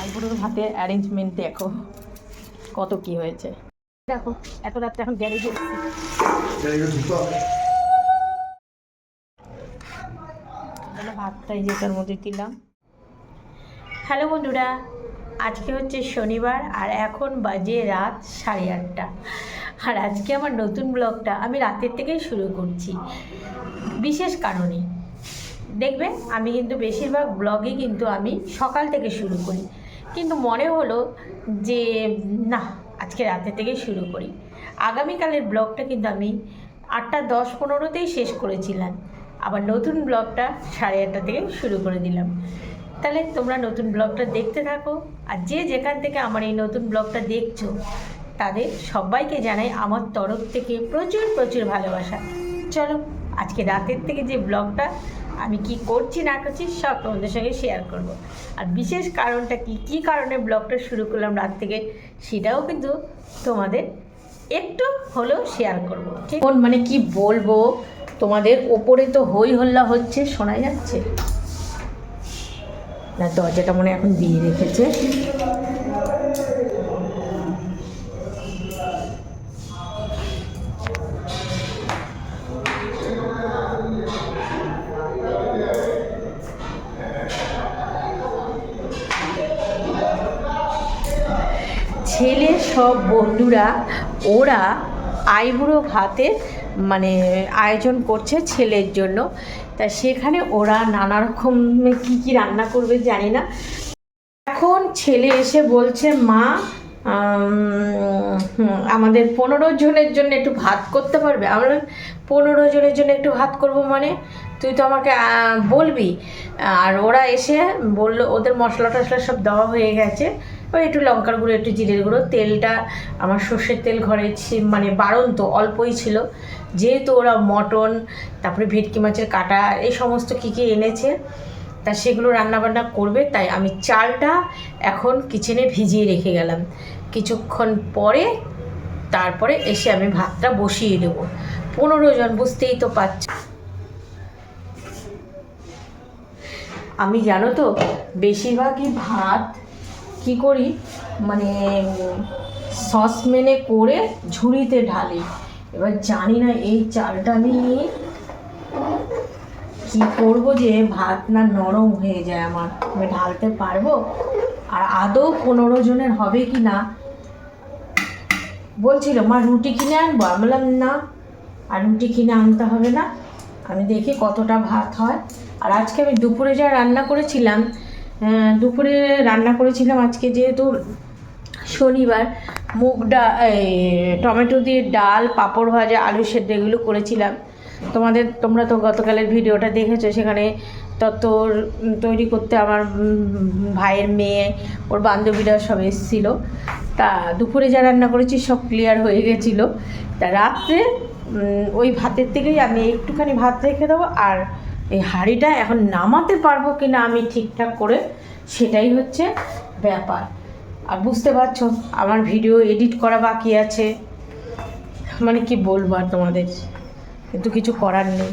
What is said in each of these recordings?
আইবুড়োর ভাতের অ্যারেঞ্জমেন্ট দেখো কত কি হয়েছে। দেখো, এত রাত্রে এখন গ্যারেজে ভাতটাই যেটার মধ্যে দিলাম। হ্যালো বন্ধুরা, আজকে হচ্ছে শনিবার আর এখন বাজে রাত সাড়ে আটটা। আর আজকে আমার নতুন ব্লগটা আমি রাতের থেকেই শুরু করছি। বিশেষ কারণে। দেখবে আমি কিন্তু বেশিরভাগ ব্লগই কিন্তু আমি সকাল থেকে শুরু করি। কিন্তু মনে হলো যে, না, আজকে রাতে থেকেই শুরু করি। আগামীকালের ব্লগটা কিন্তু আমি আটটা দশ পনেরোতেই শেষ করেছিলাম। আবার নতুন ব্লগটা সাড়ে আটটা থেকে শুরু করে দিলাম। তাহলে তোমরা নতুন ব্লগটা দেখতে থাকো, আর যে যেখান থেকে আমার এই নতুন ব্লগটা দেখছ, তাদের সবাইকে জানাই আমার তরফ থেকে প্রচুর প্রচুর ভালোবাসা। চলো, আজকে রাতের থেকে যে ব্লগটা আমি কি করছি না করছি সব তোমাদের সঙ্গে শেয়ার করব। আর বিশেষ কারণটা কি কি কারণে ব্লগটা শুরু করলাম রাত থেকে, সেটাও কিন্তু তোমাদের একটু হলেও শেয়ার করব, ঠিক? মানে কি বলব? তোমাদের ওপরে তো হই হল্লা হচ্ছে, শোনা যাচ্ছে? না, দরজাটা মনে এখন দিয়ে রেখেছে। সব বন্ধুরা, ওরা আইবুড়ো ভাতের মানে আয়োজন করছে ছেলের জন্য। তা সেখানে ওরা নানা রকম কী কী রান্না করবে জানি না। এখন ছেলে এসে বলছে, মা আমাদের পনেরো জনের জন্য একটু ভাত করতে পারবে? আমরা পনেরো জনের জন্য একটু ভাত করব মানে? তুই তো আমাকে বলবি। আর ওরা এসে বলল, ওদের মশলা টশলা সব দেওয়া হয়ে গেছে। ওই একটু লঙ্কার গুঁড়ো, একটু জিরের গুঁড়ো। তেলটা আমার সর্ষের তেল ঘরে মানে বাড়ন্ত, অল্পই ছিল। যেহেতু ওরা মটন, তারপরে ভেটকি মাছের কাটা, এই সমস্ত কী কী এনেছে, তা সেগুলো রান্নাবান্না করবে। তাই আমি চালটা এখন কিচেনে ভিজিয়ে রেখে গেলাম। কিছুক্ষণ পরে, তারপরে এসে আমি ভাতটা বসিয়ে দেবো। পনেরো জন, বুঝতেই তো পারছি আমি জানো তো, বেশিরভাগই ভাত কি করি? মানে সসম্যানে করে ঝুড়িতে ঢালি। এবার জানি না এই চালটা আমি কি করব যে ভাত না নরম হয়ে যায় আমার। আমি ঢালতে পারব? আর আদৌ পনেরো জনের হবে কি না? বলছিল, মা, রুটি কিনে আনব? আমি বললাম, না, আর রুটি কিনে আনতে হবে না। আমি দেখি কতটা ভাত হয়। আর আজকে আমি দুপুরে যা রান্না করেছিলাম দুপুরে রান্না করেছিলাম আজকে যেহেতু শনিবার, মুগ ডাল টমেটো দিয়ে ডাল, পাঁপড় ভাজা, আলু সেদ্ধ এগুলো করেছিলাম। তোমাদের, তোমরা তো গতকালের ভিডিওটা দেখেছ, সেখানে তত্তর তৈরি করতে আমার ভাইয়ের মেয়ে, ওর বান্ধবীরা সব এসেছিল। তা দুপুরে যা রান্না করেছি সব ক্লিয়ার হয়ে গেছিল। তা রাত্রে ওই ভাতের থেকেই আমি একটুখানি ভাত রেখে দেবো আর এই হাঁড়িটা এখন নামাতে পারব কি না আমি ঠিকঠাক করে, সেটাই হচ্ছে ব্যাপার। আর বুঝতে পারছ, আমার ভিডিও এডিট করা বাকি আছে। মানে কি বলব আর তোমাদের? কিন্তু কিছু করার নেই।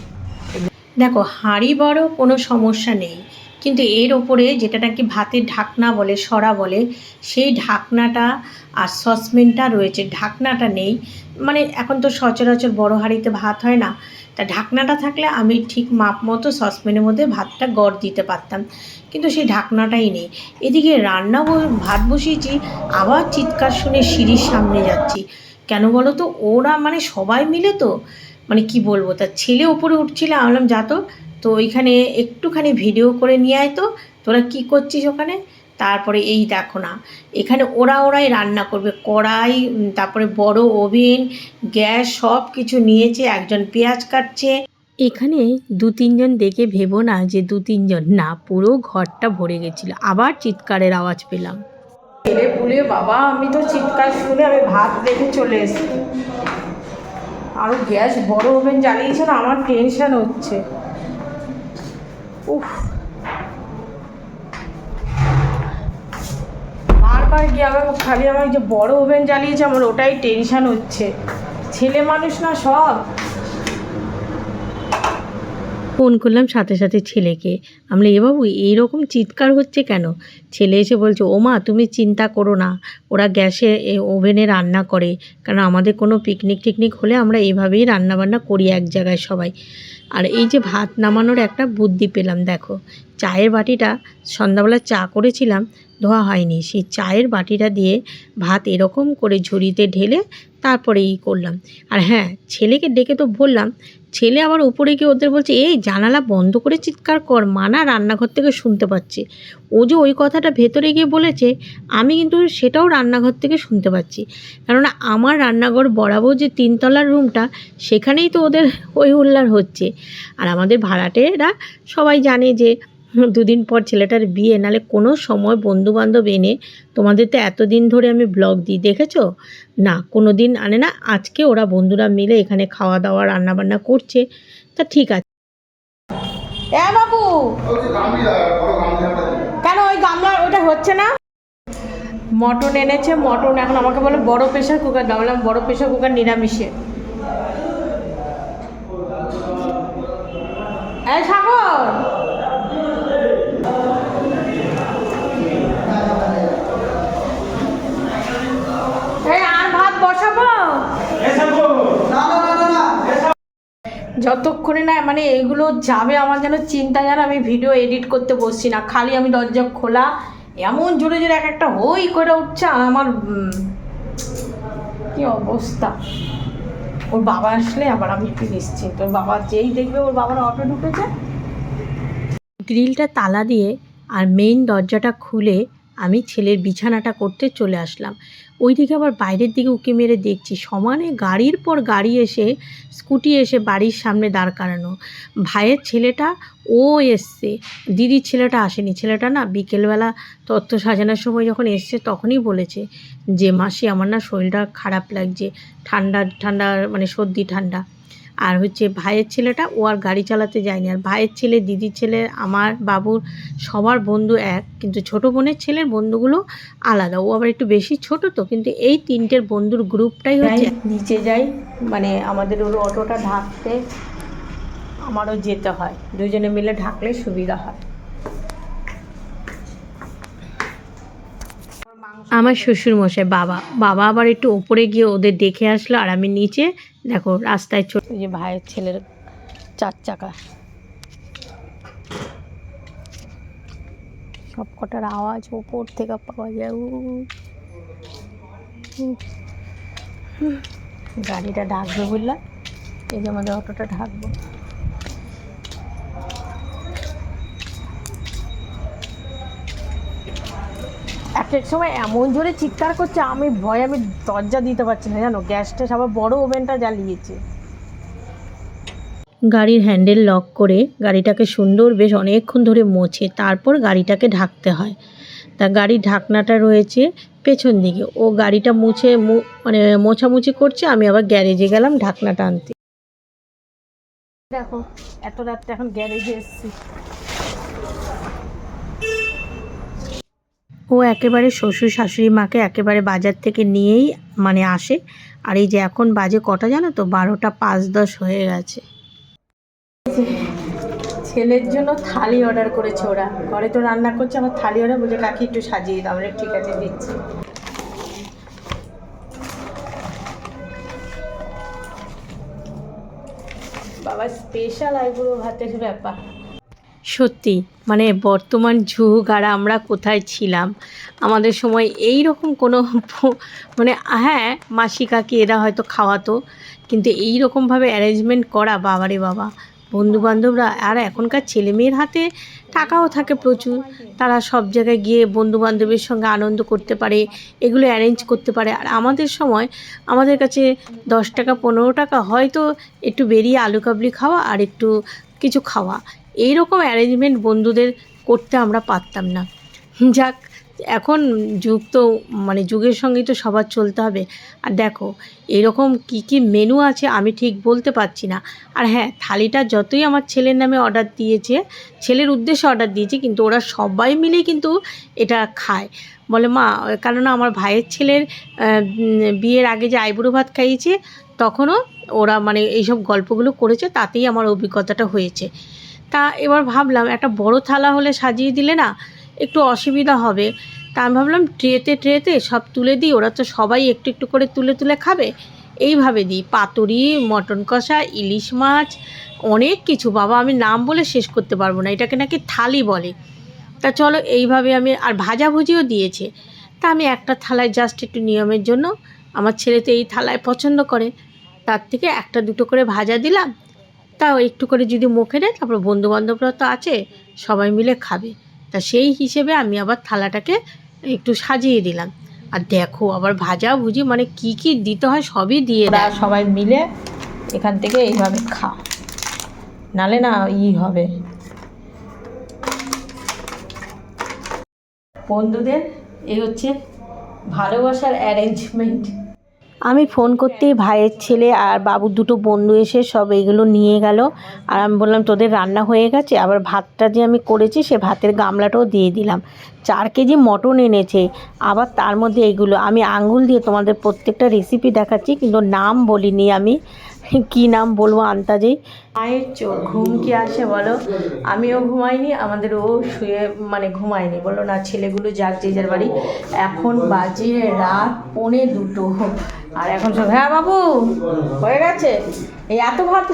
দেখো, হাঁড়ি বড় কোনো সমস্যা নেই। কিন্তু এর ওপরে যেটা নাকি ভাতের ঢাকনা বলে, সরা বলে, সেই ঢাকনাটা আর সসপেনটা রয়েছে। ঢাকনাটা নেই। মানে এখন তো সচরাচর বড় হাঁড়িতে ভাত হয় না। তা ঢাকনাটা থাকলে আমি ঠিক মাপ মতো সসপ্যানের মধ্যে ভাতটা গড় দিতে পারতাম। কিন্তু সেই ঢাকনাটাই নেই। এদিকে রান্না ভাত বসিয়েছি, আবার চিৎকার শুনে সিঁড়ির সামনে যাচ্ছি। কেন বলো তো, ওরা মানে সবাই মিলে তো মানে কি বলব, তার ছেলে ওপরে উঠছিল, আমি বললাম, যা তো তো ওইখানে একটুখানি ভিডিও করে নিয়ে আয় তো, তোরা কি করছিস ওখানে? তারপরে এই দেখো না। এখানে ওরা ওরাই রান্না করবে। কড়াই তারপরে বড় ওভেন, গ্যাস সব কিছু নিয়েছে, একজন পেঁয়াজ কাটছে। এখানে দু তিনজন দেখে ভেবো না যে দু তিনজন। না, পুরো ঘরটা ভরে গেছিল। আবার চিৎকারের আওয়াজ পেলাম। ছেলে বাবা, আমি তো চিৎকার শুনে আমি ভাত দেখে চলে এসেছি। আরও গ্যাস বড় ওভেন জ্বালিয়েছে না, আমার টেনশন হচ্ছে। উফ। বারবার গিয়ে আমার খালি আমার যে বড় ওভেন জ্বালিয়েছে, আমার ওটাই টেনশন হচ্ছে। ছেলে মানুষ না সব। ফোন করলাম সাথে সাথে ছেলেকে। আমি এ বাবু, এইরকম চিৎকার হচ্ছে কেন? ছেলে এসে বলছে, ও মা, তুমি চিন্তা করো না। ওরা গ্যাসে ওভেনে রান্না করে। কারণ আমাদের কোনো পিকনিক টিকনিক হলে আমরা এইভাবেই রান্না বান্না করি এক জায়গায় সবাই। আর এই যে ভাত নামানোর একটা বুদ্ধি পেলাম, দেখো। চায়ের বাটিটা সন্ধ্যাবেলা চা করেছিলাম, ধোয়া হয়নি। সেই চায়ের বাটিটা দিয়ে ভাত এরকম করে ঝুড়িতে ঢেলে তারপরে ই করলাম। আর হ্যাঁ ছেলেকে ডেকে তো বললাম, ছেলে আবার উপরে গিয়ে ওদের বলছে, এই জানালা বন্ধ করে চিৎকার কর মানা রান্নাঘর থেকে শুনতে পাচ্ছে। ও যে ওই কথাটা ভেতরে গিয়ে বলেছে, আমি কিন্তু সেটাও রান্নাঘর থেকে শুনতে পাচ্ছি। কেননা আমার রান্নাঘর বরাবর যে তিনতলার রুমটা, সেখানেই তো ওদের ওই উল্লার হচ্ছে। আর আমাদের ভাড়াটেরা সবাই জানে যে দুদিন পর ছেলেটার বিয়ে নালে কোনো সময় বন্ধু বান্ধব এনে তোমাদের তো এতদিন ধরে আমি ব্লগ দিই দেখেছ? না কোনো দিন আনে না আজকে ওরা বন্ধুরা মিলে এখানে খাওয়া দাওয়া রান্না বান্না করছে। তা ঠিক আছে। এ বাবু! কেন ওই গামলা ওটা হচ্ছে না? মটন এনেছে মটন এখন আমাকে বলে বড় প্রেশার কুকার দাও বললাম বড় প্রেশার কুকার নিরামিষে। এই সাগর! যতক্ষণে না মানে এগুলো যাবে, আমার যেন চিন্তা যেন আমি ভিডিও এডিট করতে বসছি না। খালি আমি দরজা খোলা, এমন জোরে জোরে এক একটা হই করে উঠছে আর আমার কি অবস্থা। ওর বাবা আসলে আবার আমি একটু নিশ্চিন্ত। ওর বাবা যেই দেখবে ওর বাবার অটো ঢুকেছে। গ্রিলটা তালা দিয়ে আর মেইন দরজাটা খুলে আমি ছেলের বিছানাটা করতে চলে আসলাম। ওইদিকে আবার বাইরের দিকে উঁকে মেরে দেখছি। সমানে গাড়ির পর গাড়ি এসে, স্কুটি এসে বাড়ির সামনে দাঁড় করানো। ভাইয়ের ছেলেটা, ও এসছে। দিদির ছেলেটা আসেনি। ছেলেটা না বিকেলবেলা তত্ত্ব সাজানোর সময় যখন এসছে তখনই বলেছে যে, মাসি, আমার না শরীরটা খারাপ লাগছে। ঠান্ডা ঠান্ডা মানে সর্দি ঠান্ডা। আর হচ্ছে ভাইয়ের ছেলেটা ও আর গাড়ি চালাতে যায়নি। আর ভাইয়ের ছেলে দিদির ছেলে আমার বাবুর সবার বন্ধু এক কিন্তু ছোট বোনের ছেলের বন্ধুগুলো আলাদা। ও আবার একটু বেশি ছোট তো কিন্তু এই তিনটের বন্ধুর গ্রুপটাই হচ্ছে নিচে যাই মানে আমাদের ওর অটোটা ঢাকতে আমারও যেতে হয়। দুজনে মিলে ঢাকলে সুবিধা হয়। আমার শ্বশুর মশাই বাবা। বাবা আবার একটু ওপরে গিয়ে ওদের দেখে আসলো আর আমি নিচে দেখো, রাস্তায় ছোট যে ভাইয়ের ছেলের চার চাকা। সব কটার আওয়াজ ওপর থেকে পাওয়া যায়। গাড়িটা ঢাকবে বললাম এই যে আমাদের অটোটা ঢাকবো। এক এক সময় এমন জোরে চিৎকার করছে আমি ভয় আমি দরজা দিতে পারছি না জানো? গ্যাসটা সবার বড় ওভেনটা জ্বালিয়েছে। গাড়ির হ্যান্ডেল লক করে গাড়িটাকে সুন্দর বেশ অনেকক্ষণ ধরে মোছে তারপর গাড়িটাকে ঢাকতে হয়। তা গাড়ির ঢাকনাটা রয়েছে পেছন দিকে। ও গাড়িটা মুছে মানে মোছামুছি করছে আমি আবার গ্যারেজে গেলাম ঢাকনাটা আনতে। দেখো এত রাত্রে এখন গ্যারেজে এসছি। ও একেবারে শ্বশুর শাশুড়ি মাকে একেবারে বাজার থেকে নিয়েই মানে আসে। আর এই যে এখন বাজে কটা জানো তো? বারোটা পাঁচ দশ হয়ে গেছে। ছেলের জন্য থালি অর্ডার করেছে ওরা। ঘরে তো রান্না করছে আমার থালি অর্ডার বলছে, কাকি একটু সাজিয়ে দাও। আমরা ঠিক আছে, দিচ্ছি। বাবা স্পেশাল আইবুড়ো ভাতের ব্যাপার। সত্যি মানে বর্তমান যুগ আর আমরা কোথায় ছিলাম? আমাদের সময় এই রকম কোনো মানে হ্যাঁ মাসি কাকি এরা হয়তো খাওয়াতো, কিন্তু এই রকমভাবে অ্যারেঞ্জমেন্ট করা বাবারে বাবা। বন্ধু বান্ধবরা আর এখনকার ছেলে মেয়ের হাতে টাকাও থাকে প্রচুর। তারা সব জায়গায় গিয়ে বন্ধু বান্ধবের সঙ্গে আনন্দ করতে পারে, এগুলো অ্যারেঞ্জ করতে পারে। আর আমাদের সময় আমাদের কাছে দশ টাকা, পনেরো টাকা হয়তো একটু বেরিয়ে আলু কাবলি খাওয়া আর একটু কিছু খাওয়া। এই রকম অ্যারেঞ্জমেন্ট বন্ধুদের করতে আমরা পারতাম না। যাক, এখন যুগ তো মানে যুগের সঙ্গেই তো সবার চলতে হবে। আর দেখো, এরকম কি কি মেনু আছে আমি ঠিক বলতে পারছি না। আর হ্যাঁ থালিটা যতই আমার ছেলের নামে অর্ডার দিয়েছে, ছেলের উদ্দেশ্যে অর্ডার দিয়েছে, কিন্তু ওরা সবাই মিলে কিন্তু এটা খায়। বলে, মা কারণ আমার ভাইয়ের ছেলের বিয়ের আগে যে আইবুড়ো ভাত খাইয়েছে, তখনও ওরা মানে এইসব গল্পগুলো করেছে, তাতেই আমার অভিজ্ঞতাটা হয়েছে। তা এবার ভাবলাম একটা বড় থালা হলে সাজিয়ে দিলে না একটু অসুবিধা হবে। তা আমি ভাবলাম ট্রেতে ট্রেতে সব তুলে দিই, ওরা তো সবাই একটু একটু করে তুলে তুলে খাবে। এইভাবে দিই, পাতুরি, মটন কষা, ইলিশ মাছ, অনেক কিছু। বাবা, আমি নাম বলে শেষ করতে পারব না, এটাকে নাকি থালি বলে। তা চলো, এইভাবে আমি আর ভাজাভুজিও দিয়েছে। তা আমি একটা থালায় জাস্ট একটু নিয়মের জন্য, আমার ছেলে তো এই থালায় পছন্দ করে। তার থেকে একটা দুটো করে ভাজা দিলাম তাও একটু করে যদি মুখে নেয় তারপর বন্ধুবান্ধবরা তো আছে সবাই মিলে খাবে। তা সেই হিসেবে আমি আবার থালাটাকে একটু সাজিয়ে দিলাম। আর দেখো আবার ভাজা ভুজি মানে কি কি দিতে হয় সবই দিয়ে দেয়। সবাই মিলে এখান থেকে এইভাবে খা নালে না ই হবে। বন্ধুদের এই হচ্ছে ভালোবাসার অ্যারেঞ্জমেন্ট আমি ফোন করতেই ভাইয়ের ছেলে আর বাবুর দুটো বন্ধু এসে সব এগুলো নিয়ে গেল। আর আমি বললাম, তোদের রান্না হয়ে গেছে? আবার ভাতটা যে আমি করেছি, সে ভাতের গামলাটাও দিয়ে দিলাম। চার কেজি মটন এনেছে, আবার তার মধ্যে এগুলো। আমি আঙ্গুল দিয়ে তোমাদের প্রত্যেকটা রেসিপি দেখাচ্ছি, কিন্তু নাম বলিনি আমি। কি নাম বলব আন্তাজেই মায়ের চোখ, ঘুম কি আসে বলো? আমিও ঘুমাইনি আমাদের ও শুয়ে মানে ঘুমায়নি বলো না, ছেলেগুলো যাক যে যার বাড়ি। এখন বাজে রাত পৌনে দুটো। আর এখন সব হ্যাঁ বাবু, হয়ে গেছে? এই এত ভাত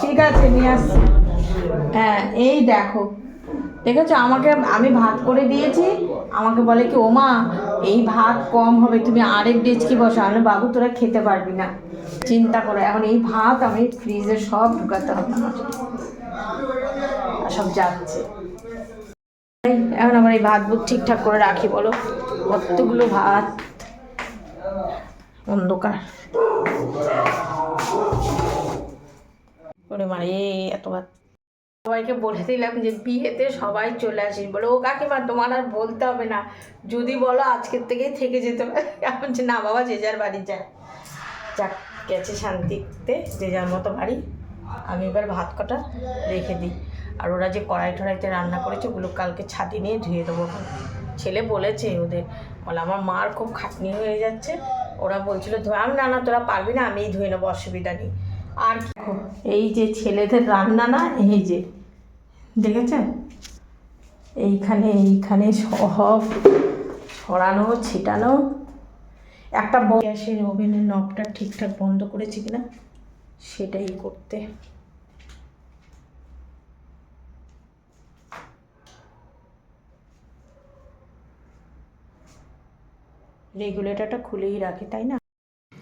ঠিক আছে, নিয়ে আসছি। হ্যাঁ এই দেখো দেখেছ? আমাকে আমি ভাত করে দিয়েছি। আমাকে বলে কি, ওমা, এই ভাত কম হবে, তুমি আরেক ডেচকি বসো। আমি বাবু, তোরা খেতে পারবি না। চিন্তা করে, এখন এই ভাত আমি ফ্রিজে সব ঢুকাতে হবে আমার সব যাচ্ছে। এখন আমার এই ভাত বুট ঠিকঠাক করে রাখি, বলো? কতগুলো ভাত? অন্ধকার। ওরে মারে, এত ভাত। সবাইকে বলে দিলাম যে বিয়েতে সবাই চলে আসিস বলে, ও কাকিমা, তোমার আর বলতে হবে না। যদি বলো আজকের থেকেই থেকে যেতে পারে। বলছি, না বাবা, যে যার বাড়ি যায়। যাক, গেছে শান্তিতে, যে যার মতো বাড়ি। আমি এবার ভাত কটা রেখে দিই। আর ওরা যে কড়াই টড়াইতে রান্না করেছে, ওগুলো কালকে ছাদি নিয়ে ধুয়ে দেবো ছেলে বলেছে ওদের, বলে, আমার মার খুব খাটনি হয়ে যাচ্ছে। ওরা বলছিল, ধোয়া, আমি না না, তোরা পারবি না, আমিই ধুয়ে নেব, অসুবিধা নেই। আর দেখো, এই যে ছেলেদের রান্না না এই যে দেখেছেন এইখানে এইখানে সব ছড়ানো ছিটানো। একটা গ্যাসের ওভেনের নবটা ঠিকঠাক বন্ধ করেছি কিনা সেটাই করতে। রেগুলেটরটা খুলেই রাখি তাই না?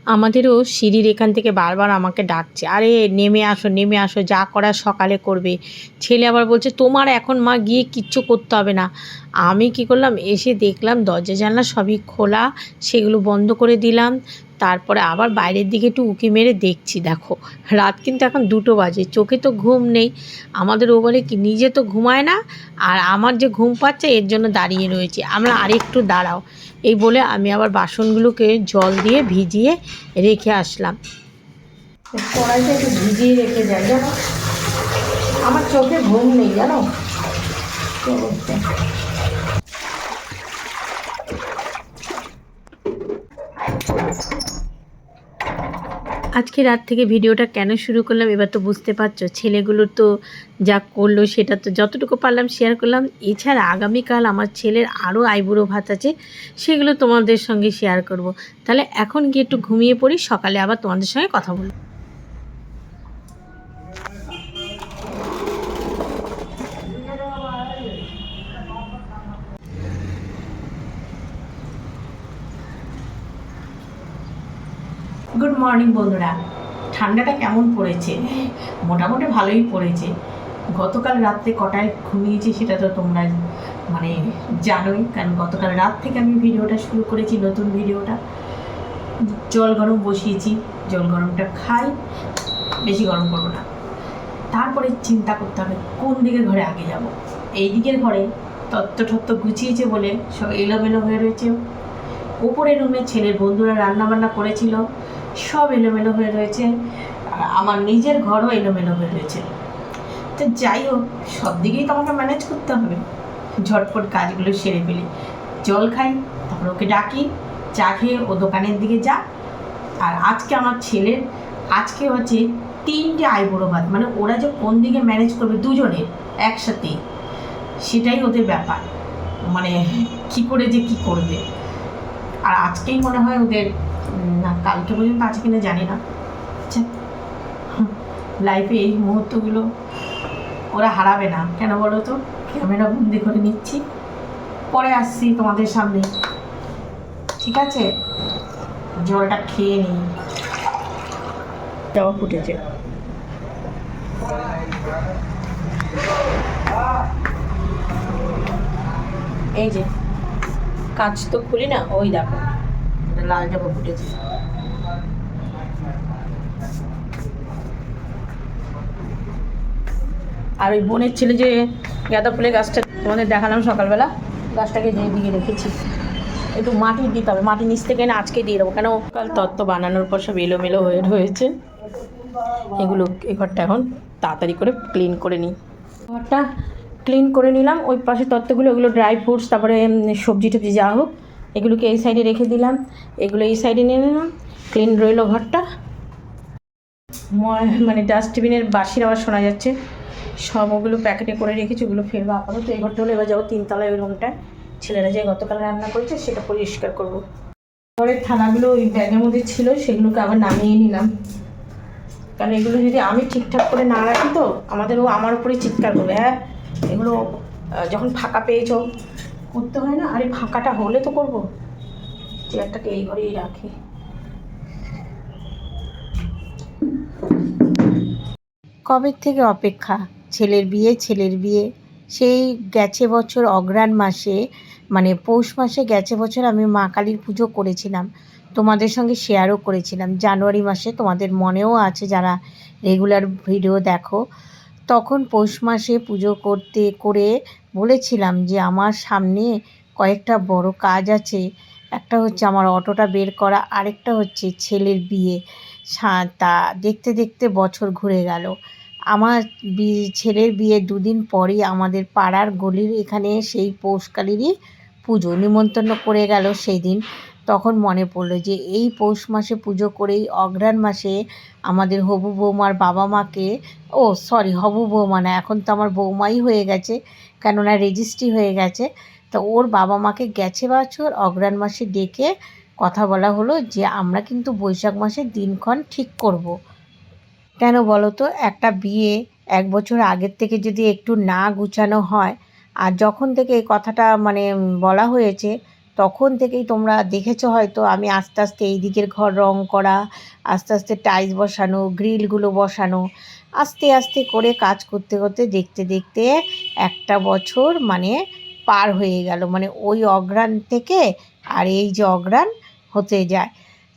আমাদেরও সিঁড়ির এখান থেকে বারবার আমাকে ডাকছে, আরে, নেমে আসো নেমে আসো, যা করা সকালে করবে। ছেলে আবার বলছে, তোমার এখন মা গিয়ে কিচ্ছু করতে হবে না। আমি কি করলাম, এসে দেখলাম দরজা জানলা সবই খোলা, সেগুলো বন্ধ করে দিলাম। তারপরে আবার বাইরের দিকে একটু উঁকি মেরে দেখছি, দেখো। রাত কিন্তু এখন দুটো বাজে, চোখে তো ঘুম নেই। আমাদের ও বলে কি, নিজে তো ঘুমায় না, আর আমার যে ঘুম পাচ্ছে এর জন্য দাঁড়িয়ে রয়েছে। আমরা আরেকটু দাঁড়াও। এই বলে আমি আবার বাসনগুলোকে জল দিয়ে ভিজিয়ে রেখে আসলাম। কড়াইটা একটু ভিজিয়ে রেখে যাই জানো আমার চোখে ঘুম নেই, জানো কি বলতে? আজকে রাত থেকে ভিডিওটা কেন শুরু করলাম এবার তো বুঝতে পারছ। ছেলেগুলো তো যা করল সেটা তো যতটুকু পারলাম শেয়ার করলাম। এছাড়া আগামীকাল আমার ছেলের আরও আইবুড়ো ভাত আছে, সেগুলো তোমাদের সঙ্গে শেয়ার করব। তাহলে এখন গিয়ে একটু ঘুমিয়ে পড়ি, সকালে আবার তোমাদের সঙ্গে কথা বলব। গুড মর্নিং বন্ধুরা। ঠান্ডাটা কেমন পড়েছে? মোটামুটি ভালোই পড়েছে। গতকাল রাত্রে কটায় ঘুমিয়েছি সেটা তো তোমরা মানে জানোই। কারণ গতকাল রাত থেকে আমি ভিডিওটা শুরু করেছি, নতুন ভিডিওটা। জল গরম বসিয়েছি, জল গরমটা খাই, বেশি গরম করব না। তারপরে চিন্তা করতে হবে, কোন দিকের ঘরে আগে যাব? এই দিকের ঘরে তত্ত্ব গুছিয়েছে বলে সব এলোমেলো হয়ে রয়েছে। উপরের রুমে ছেলের বন্ধুরা রান্না বান্না করেছিল। সব এলোমেলো হয়ে রয়েছে। আর আমার নিজের ঘরও এলোমেলো হয়ে রয়েছে। তো যাই হোক, সব দিকেই তো আমাকে ম্যানেজ করতে হবে। ঝটপট কাজগুলো সেরে ফেলি। জল খাই, তারপর ওকে ডাকি, চা খেয়ে ও দোকানের দিকে যা আর আজকে আমার ছেলের, আজকে হচ্ছে তিনটে আইবুড়ো ভাত। মানে ওরা যে কোন দিকে ম্যানেজ করবে দুজনের একসাথে সেটাই ওদের ব্যাপার। মানে কি করে যে কি করবে। আর আজকেই মনে হয় ওদের না কালকে পর্যন্ত আছে কিনা জানি না। লাইফে এই মুহূর্তগুলো ওরা হারাবে না। কেন বলো তো? ক্যামেরা বন্দি করে নিচ্ছি। পরে আসছি তোমাদের সামনে। ঠিক আছে? জলটা খেয়ে নিই। জবা ফুটেছে। এই যে কাজ তো খুলি না ওই দেখো। লাল জবা ফুটেছে। আর ওই বোনের ছেলে যে গাঁদা ফুলের গাছটা তোমাদের দেখালাম সকালবেলা, গাছটাকে যে দিয়ে রেখেছি। একটু মাটি দিতে হবে, মাটি নিচ থেকে না আজকে দিয়ে দেবো। কেন কাল তত্ত্ব বানানোর পর সব এলোমেলো হয়ে রয়েছে। এগুলো এই ঘরটা এখন তাড়াতাড়ি করে ক্লিন করে নিই। ঘরটা ক্লিন করে নিলাম, ওই পাশে তত্ত্বগুলো ওগুলো ড্রাই ফ্রুটস তারপরে সবজি টবজি যা হোক। এগুলোকে এই সাইডে রেখে দিলাম। এগুলো এই সাইডে নিয়ে নিলাম। ক্লিন রইল ঘরটা। মানে ডাস্টবিনের বাসির আবার শোনা যাচ্ছে। সব ওগুলো প্যাকেটে করে রেখেছি, ওগুলো ফেলব আপাতত। এই ঘরটা হলে এবার যাব তিনতলায় ওই রুমটায় ছেলেরা যে গতকাল রান্না করেছে, সেটা পরিষ্কার করব। ঘরের থালাগুলো ওই ব্যাগের মধ্যে ছিল, সেগুলোকে আবার নামিয়ে নিলাম। কারণ এগুলো যদি আমি ঠিকঠাক করে না রাখি তো আমাদের ও আমার উপরেই চিৎকার করবে হ্যাঁ? এগুলো যখন ফাঁকা পেয়েছ করতে হয় না? আরে ফাঁকাটা হলে তো করব। চেয়ারটাকে এই ঘরেই রাখি। কবে থেকে অপেক্ষা? ছেলের বিয়ে ছেলের বিয়ে। সেই গেছে বছর অগ্রাণ মাসে মানে পৌষ মাসে গেছে বছর আমি মা কালীর পুজো করেছিলাম। তোমাদের সঙ্গে শেয়ারও করেছিলাম। জানুয়ারি মাসে তোমাদের মনেও আছে যারা রেগুলার ভিডিও দেখো, তখন পৌষ মাসে পুজো করতে, করে বলেছিলাম যে আমার সামনে কয়েকটা বড় কাজ আছে। একটা হচ্ছে আমার অটোটা বের করা, আরেকটা হচ্ছে ছেলের বিয়ে। তা দেখতে দেখতে বছর ঘুরে গেল। আমার ছেলের বিয়ে দুদিন পরই আমাদের পাড়ার গলির এখানে সেই পৌষকালীরই পুজো নিমন্ত্রণ করে গেল সেই দিন তখন মনে পড়ল যে এই পৌষ মাসে পুজো করেই অগ্রহায়ণ মাসে আমাদের হবু বৌমার বাবা মাকে, ও সরি, হবু বৌমা না, এখন তো আমার বৌমাই হয়ে গেছে। কেননা রেজিস্ট্রি হয়ে গেছে, তো ওর বাবা মাকে গেছে বছর অগ্রহায়ণ মাসে ডেকে কথা বলা হলো যে আমরা কিন্তু বৈশাখ মাসের দিনক্ষণ ঠিক করব। কেন বলো তো একটা বিয়ে এক বছর আগের থেকে যদি একটু না গুছানো হয়, আর যখন থেকে এই কথাটা মানে বলা হয়েছে, তখন থেকেই তোমরা দেখেছ হয়তো আমি আস্তে আস্তে এই দিকের ঘর রং করা, আস্তে আস্তে টাইলস বসানো গ্রিলগুলো বসানো আস্তে আস্তে করে কাজ করতে করতে দেখতে দেখতে একটা বছর মানে পার হয়ে গেল। মানে ওই অগ্রাণ থেকে আর এই যে অগ্রাণ হতে যায়।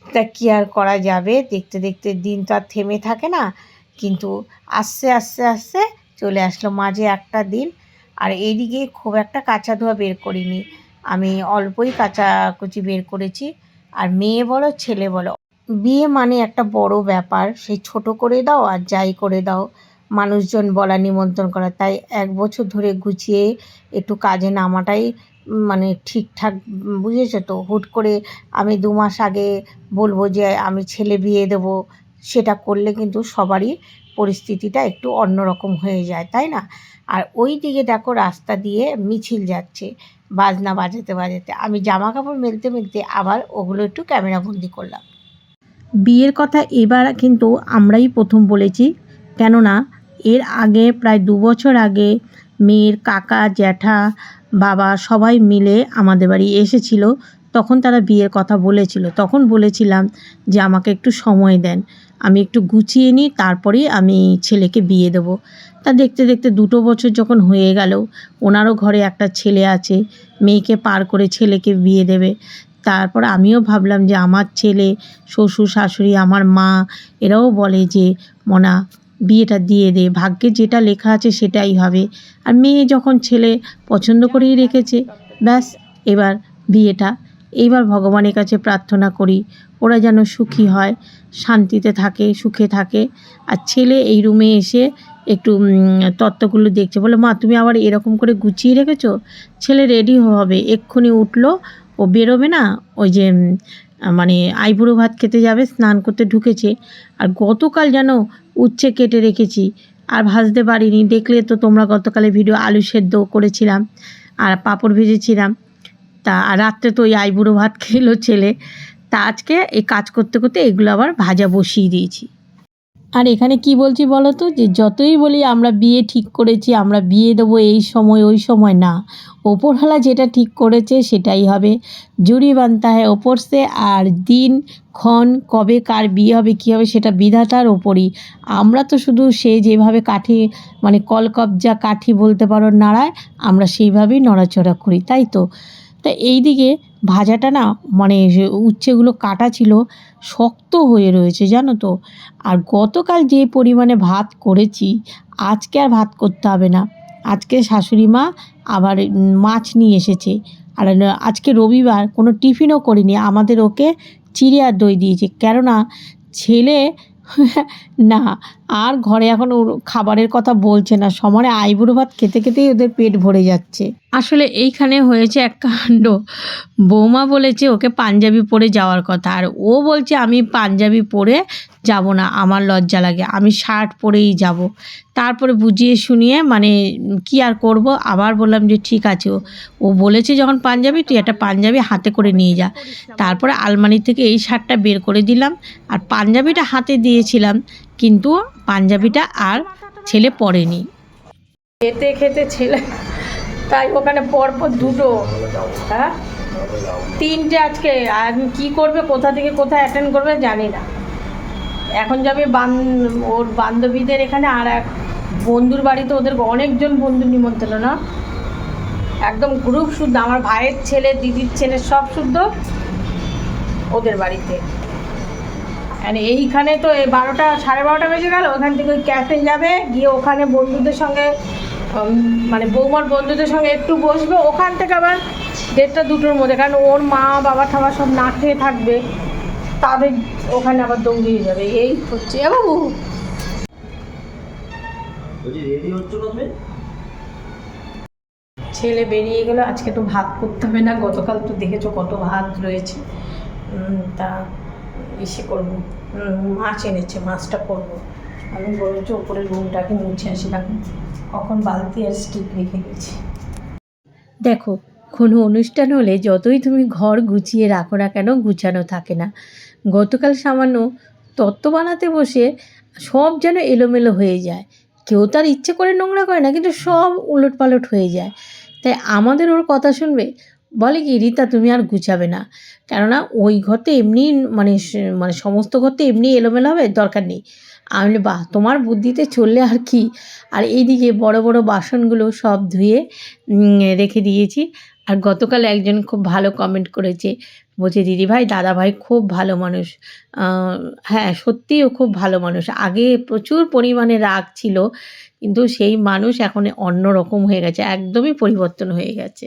তা কী আর করা যাবে? দেখতে দেখতে দিন তো আর থেমে থাকে না। কিন্তু আস্তে আস্তে আস্তে চলে আসলো মাঝে একটা দিন। আর এইদিকে খুব একটা কাঁচা ধোয়া বের করিনি। আমি অল্পই কাচাকুচি বের করেছি। আর মেয়ে বলো, ছেলে বলো। বিয়ে মানে একটা বড় ব্যাপার। সেই ছোট করে দাও আর যাই করে দাও। মানুষজন বলা নিমন্ত্রণ করা। তাই এক বছর ধরে গুছিয়ে একটু কাজে নামাটাই মানে ঠিকঠাক, বুঝেছ তো? হুট করে আমি দু মাস আগে বলব যে, আমি ছেলে বিয়ে দেবো। সেটা করলে কিন্তু সবারই পরিস্থিতিটা একটু অন্যরকম হয়ে যায়, তাই না? আর ওই দিকে দেখো রাস্তা দিয়ে মিছিল যাচ্ছে, বাজনা বাজাতে বাজাতে। আমি জামা কাপড় মেলতে মেলতে আবার ওগুলো একটু ক্যামেরা বন্দি করলাম। বিয়ের কথা এবার কিন্তু আমরাই প্রথম বলেছি। কেননা, এর আগে প্রায় দু বছর আগে মেয়ের কাকা, জ্যাঠা, বাবা সবাই মিলে আমাদের বাড়ি এসেছিল। তখন তারা বিয়ের কথা বলেছিল। তখন বলেছিলাম যে, আমাকে একটু সময় দেন। আমি একটু গুছিয়ে নিই তারপরেই আমি ছেলেকে বিয়ে দেবো। তা দেখতে দেখতে দুটো বছর যখন হয়ে গেল, ওনারও ঘরে একটা ছেলে আছে। মেয়েকে পার করে ছেলেকে বিয়ে দেবে। তারপর আমিও ভাবলাম যে আমার ছেলে, শ্বশুর, শাশুড়ি, আমার মা, এরাও বলে যে, মনা, বিয়েটা দিয়ে দে। ভাগ্যে যেটা লেখা আছে সেটাই হবে। আর মেয়ে যখন ছেলে পছন্দ করেই রেখেছে, ব্যাস, এবার বিয়েটা। এইবার ভগবানের কাছে প্রার্থনা করি, ওরা যেন সুখী হয়, শান্তিতে থাকে, সুখে থাকে। আর ছেলে এই রুমে এসে একটু তত্ত্বগুলো দেখছে। বলে, মা, তুমি আবার এরকম করে গুছিয়ে রেখেছো? ছেলে রেডি হবে, এক্ষুনি উঠল ও বেরোবে না, ওই যে মানে আইবুড়ো ভাত খেতে যাবে, স্নান করতে ঢুকেছে। আর গতকাল যেন উচ্ছে কেটে রেখেছি, আর ভাজতে পারিনি। দেখলে তো তোমরা গতকালে ভিডিও আলু সেদ্ধ করেছিলাম, আর পাঁপড় ভেজেছিলাম। তা, আর রাত্রে তো ওই আইবুড়ো ভাত খেলো ছেলে। তা আজকে এই কাজ করতে করতে এগুলো আবার ভাজা বসিয়ে দিয়েছি। আর এখানে কি বলছি বলো তো? যে যতই বলি আমরা বিয়ে ঠিক করেছি, আমরা বিয়ে দেবো এই সময়, ওই সময় না। ওপরওয়ালা যেটা ঠিক করেছে সেটাই হবে। জুড়ি বানতে হয় ওপর সে আর দিন, ক্ষণ, কবে কার বিয়ে হবে, কী হবে সেটা বিধাতার ওপরই। আমরা তো শুধু সে যেভাবে কাঠি মানে কলকবজা কাঠি বলতে পারো নাড়ায়, আমরা সেইভাবেই নড়াচড়া করি, তাই তো? তা এই দিকে ভাজাটা না মানে উচ্ছেগুলো কাটা ছিল শক্ত হয়ে রয়েছে, জানো তো? আর গতকাল যে পরিমাণে ভাত করেছি, আজকে আর ভাত করতে হবে না। আজকে শাশুড়ি মা আবার মাছ নিয়ে এসেছে। আর আজকে রবিবার কোনো টিফিনও করিনি, আমাদের ওকে চিড়ে আর দই দিয়েছে। কেননা ছেলে না, আর ঘরে এখন খাবারের কথা বলছে না। সমানে আইবুড়ো ভাত খেতে খেতেই ওদের পেট ভরে যাচ্ছে। আসলে এইখানে হয়েছে এক কাণ্ড। বৌমা বলেছে ওকে পাঞ্জাবি পরে যাওয়ার কথা। আর ও বলছে, আমি পাঞ্জাবি পরে যাব না, আমার লজ্জা লাগে। আমি শার্ট পরেই যাব। তারপরে বুঝিয়ে শুনিয়ে মানে কি আর করব? আবার বললাম যে, ঠিক আছে। ও ও বলেছে, যখন পাঞ্জাবি, তুই একটা পাঞ্জাবি হাতে করে নিয়ে যা। তারপরে আলমারি থেকে এই শার্টটা বের করে দিলাম। আর পাঞ্জাবিটা হাতে দিয়েছিলাম, কিন্তু পাঞ্জাবিটা আর ছেলে পরেনি। খেতে খেতে ছেলে তাই ওখানে পরপর দুটো হ্যাঁ? তিনটে আজকে, আর কি করবে, কোথা থেকে কোথায় অ্যাটেন্ড করবে জানি না। এখন যাবে বান, ওর বান্ধবীদের এখানে আর এক বন্ধুর বাড়িতে ওদের অনেকজন বন্ধু নিমন্ত্রণ না একদম গ্রুপ শুদ্ধ, আমার ভাইয়ের ছেলে, দিদির ছেলে, সব শুদ্ধ ওদের বাড়িতে। মানে এইখানে তো বারোটা, সাড়ে বারোটা বেজে গেল, ওখান থেকে ওই ক্যাফে যাবে, গিয়ে ওখানে বন্ধুদের সঙ্গে মানে বৌমার বন্ধুদের সঙ্গে একটু বসবে ওখান থেকে আবার দেড়টা দুটোর মধ্যে কারণ ওর মা বাবা ঠাবা সব না খেয়ে থাকবে তাদের ওখানে আবার দৌড়িয়ে যাবে এই হচ্ছে। এ বাবু! ছেলে বেরিয়ে গেল আজকে তো ভাত করতে হবে না গতকাল তো দেখেছ কত ভাত রয়েছে। তা ইসে করব। মাছ এনেছে মাছটা করব। আমি বলেছি ওপরে রুমটাকে মুছে আসিলাম কখন বালতি আর স্টিক রেখে গেছি। দেখো, কোনো অনুষ্ঠান হলে যতই তুমি ঘর গুছিয়ে রাখো না কেন গুছানো থাকে না। গতকাল সামান্য তত্ত্ব বানাতে বসে সব যেন এলোমেলো হয়ে যায়। কেউ তার ইচ্ছে করে নোংরা করে না, কিন্তু সব উলট পালট হয়ে যায়। তাই আমাদের ওর কথা শুনবে? বলে কি, রীতা, তুমি আর গুছাবে না। কেননা ওই ঘর তো এমনি মানে মানে সমস্ত ঘর তো এমনি এলোমেলো হবে, দরকার নেই। আমি বলি, বাহ তোমার বুদ্ধিতে চললে আর কি? আর এইদিকে বড় বড় বাসনগুলো সব ধুয়ে রেখে দিয়েছি। আর গতকাল একজন খুব ভালো কমেন্ট করেছে। বলছে দিদি ভাই দাদা ভাই খুব ভালো মানুষ। হ্যাঁ সত্যিই ও খুব ভালো মানুষ। আগে প্রচুর পরিমাণে রাগ ছিল কিন্তু সেই মানুষ এখন অন্য রকম হয়ে গেছে একদমই পরিবর্তন হয়ে গেছে।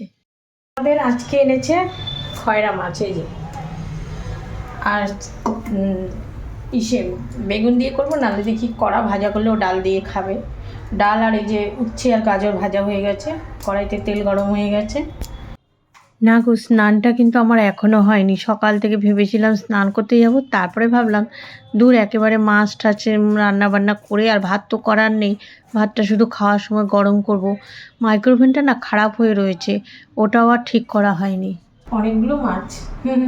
আমাদের আজকে এনেছে খয়রা মাছ এই যে। আর ইসে বেগুন দিয়ে করব, নাহলে দেখি কড়া ভাজা করলেও ডাল দিয়ে খাবে। ডাল আর এই যে উচ্ছে আর গাজর ভাজা হয়ে গেছে, কড়াইতে তেল গরম হয়ে গেছে। না গো, স্নানটা কিন্তু আমার এখনও হয়নি। সকাল থেকে ভেবেছিলাম স্নান করতে যাব, তারপরে ভাবলাম দূর একেবারে মাছ টাছ রান্না বান্না করে আর ভাত তো করার নেই। ভাতটা শুধু খাওয়ার সময় গরম করব। মাইক্রোওভেনটা না খারাপ হয়ে রয়েছে, ওটাও আর ঠিক করা হয়নি। অনেকগুলো মাছ। হুম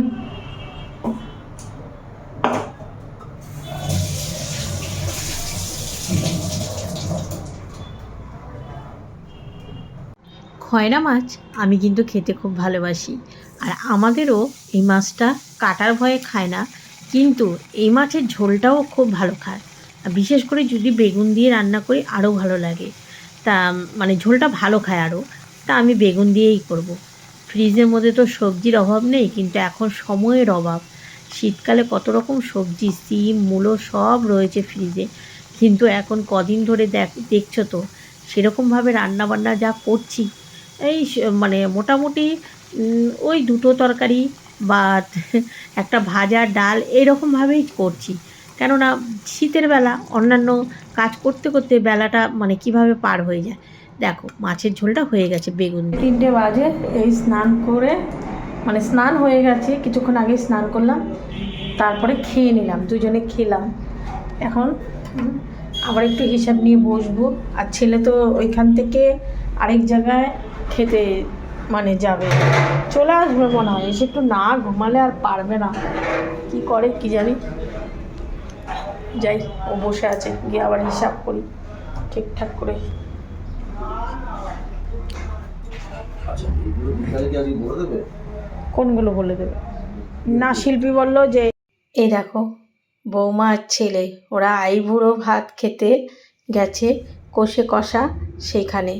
খয়রা মাছ আমি কিন্তু খেতে খুব ভালোবাসি। আর আমাদেরও এই মাছটা কাটার ভয়ে খায় না, কিন্তু এই মাছের ঝোলটাও খুব ভালো খায়। আর বিশেষ করে যদি বেগুন দিয়ে রান্না করি আরও ভালো লাগে। তা মানে ঝোলটা ভালো খায় আরও। তা আমি বেগুন দিয়েই করব। ফ্রিজের মধ্যে তো সবজির অভাব নেই, কিন্তু এখন সময়ের অভাব। শীতকালে কত রকম সবজি, সিম, মূলো সব রয়েছে ফ্রিজে। কিন্তু এখন কদিন ধরে দেখ, দেখছ তো, সেরকমভাবে রান্নাবান্না যা করছি এই মানে মোটামুটি ওই দুটো তরকারি বা একটা ভাজা ডাল এরকমভাবেই করছি। কেননা শীতের বেলা অন্যান্য কাজ করতে করতে বেলাটা মানে কীভাবে পার হয়ে যায়। দেখো, মাছের ঝোলটা হয়ে গেছে বেগুন তিনটে বাজে, এই স্নান করে মানে স্নান হয়ে গেছে, কিছুক্ষণ আগে স্নান করলাম, তারপরে খেয়ে নিলাম, দুজনে খেলাম। এখন আবার একটু হিসাব নিয়ে বসবো। আর ছেলে তো ওইখান থেকে আরেক জায়গায় খেতে মানে যাবে। চলে আসবে মনে হয় এসে একটু না ঘুমালে আর পারবে না। কি করে কি জানি? যাই ও বসে আছে গিয়ে আবার হিসাব করি ঠিকঠাক করে। আচ্ছা কোনগুলো বলে দেবে? না শিল্পী বলল যে এই দেখো বৌমা আর ছেলে ওরা আইবুড়ো ভাত খেতে গেছে কষে কষা সেইখানে।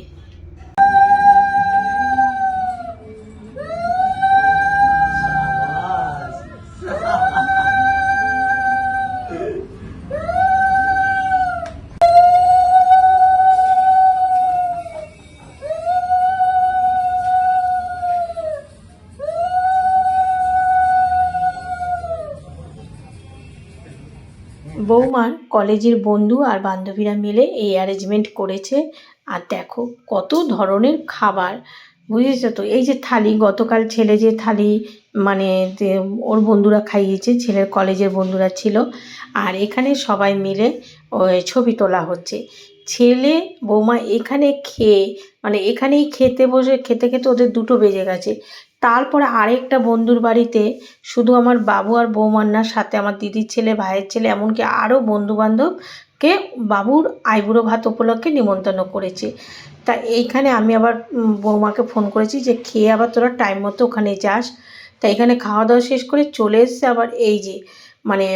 বৌমার কলেজের বন্ধু আর বান্ধবীরা মিলে এই অ্যারেঞ্জমেন্ট করেছে। আর দেখো কত ধরনের খাবার, বুঝেছ তো? এই যে থালি, গতকাল ছেলে যে থালি মানে ওর বন্ধুরা খাইয়েছে, ছেলের কলেজের বন্ধুরা ছিল। আর এখানে সবাই মিলে ছবি তোলা হচ্ছে। ছেলে, বৌমা এখানে খেয়ে মানে এখানেই খেতে বসে, খেতে খেতে ওদের দুটো বেজে গেছে। তারপরে আরেকটা বন্ধুর বাড়িতে শুধু আমার বাবু আর বৌমার না সাথে, আমার দিদির ছেলে, ভাইয়ের ছেলে, এমনকি আরও বন্ধুবান্ধবকে বাবুর আইবুড়ো ভাত উপলক্ষে নিমন্ত্রণ করেছে। তা এইখানে আমি আবার বৌমাকে ফোন করেছি যে, খেয়ে আবার তোরা টাইম মতো ওখানে যাস। তা এখানে খাওয়া দাওয়া শেষ করে চলে এসছে আবার এই যে মানে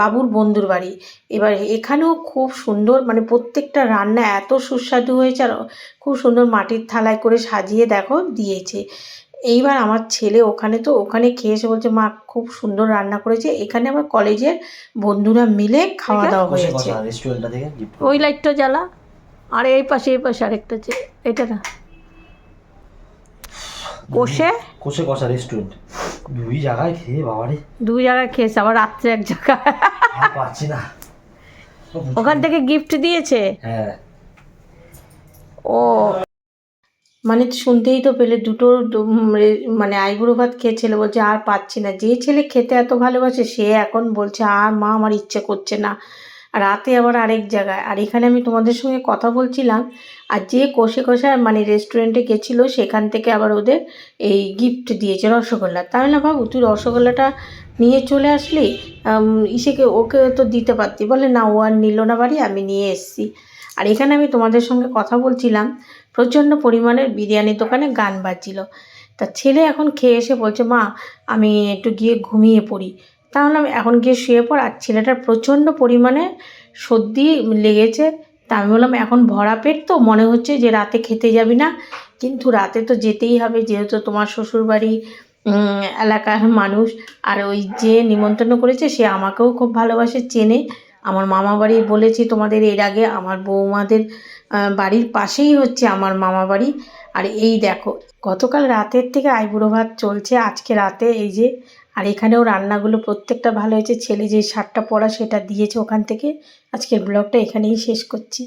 বাবুর বন্ধুর বাড়ি। এবার এখানেও খুব সুন্দর মানে প্রত্যেকটা রান্না এত সুস্বাদু হয়েছে আর খুব সুন্দর মাটির থালায় করে সাজিয়ে দেখো দিয়েছে। এইবার আমার ছেলে ওখানে তো ওখানে খেয়ে এসে বলছে মা খুব সুন্দর রান্না করেছে। এখানে আমার কলেজের বন্ধুরা মিলে খাওয়া দাওয়া হয়েছে। ওই লাইটটা জ্বালা। আর এই পাশে এই পাশে আরেকটা যে এটা না। কষে? কষে কষা রেস্টুরেন্ট দুই জায়গায় খেয়ে বাবারে। দুই জায়গায় খেয়েছে আবার রাত্রে এক জায়গায়। পাচ্ছি না। ওখান থেকে গিফট দিয়েছে? হ্যাঁ। ও। মানে শুনতেই তো পেলে দুটো মানে আইবুড়ো ভাত খেয়ে ছেলে বলছে, আর পাচ্ছি না। যে ছেলে খেতে এত ভালোবাসে, সে এখন বলছে, আর মা আমার ইচ্ছে করছে না। রাতে আবার আরেক জায়গায়, আর এখানে আমি তোমাদের সঙ্গে কথা বলছিলাম, আর যে কষে কষা মানে রেস্টুরেন্টে গেছিল, সেখান থেকে আবার ওদের এই গিফট দিয়েছে রসগোল্লা। তাই না বাবু? তুই রসগোল্লাটা নিয়ে চলে আসলি ইসেকে ওকে তো দিতে পারতি। বলে, না, ও আর নিল না বাড়ি, আমি নিয়ে এসেছি। আর এখানে আমি তোমাদের সঙ্গে কথা বলছিলাম প্রচণ্ড পরিমাণের বিরিয়ানির দোকানে গান বাজছিল। তা ছেলে এখন খেয়ে এসে বলছে, মা, আমি একটু গিয়ে ঘুমিয়ে পড়ি। তাহলে আমি এখন গিয়ে শুয়ে পড়। আর ছেলেটার প্রচণ্ড পরিমাণে সর্দি লেগেছে। তা আমি বললাম, এখন ভরা পেট তো, মনে হচ্ছে যে রাতে খেতে যাবি না। কিন্তু রাতে তো যেতেই হবে, যেহেতু তোমার শ্বশুরবাড়ি এলাকার মানুষ। আর ওই যে নিমন্ত্রণ করেছে, সে আমাকেও খুব ভালোবাসে, চেনে। আমার মামা বাড়ি বলেছি তোমাদের এর আগে, আমার বৌমাদের বাড়ির পাশেই হচ্ছে আমার মামা বাড়ি। আর এই দেখো, গতকাল রাতের থেকে আইবুড়ো ভাত চলছে, আজকে রাতে এই যে, আর এখানেও রান্নাগুলো প্রত্যেকটা ভালো হয়েছে। ছেলে যে শার্টটা পরা সেটা দিয়েছে ওখান থেকে। আজকের ব্লগটা এখানেই শেষ করছি।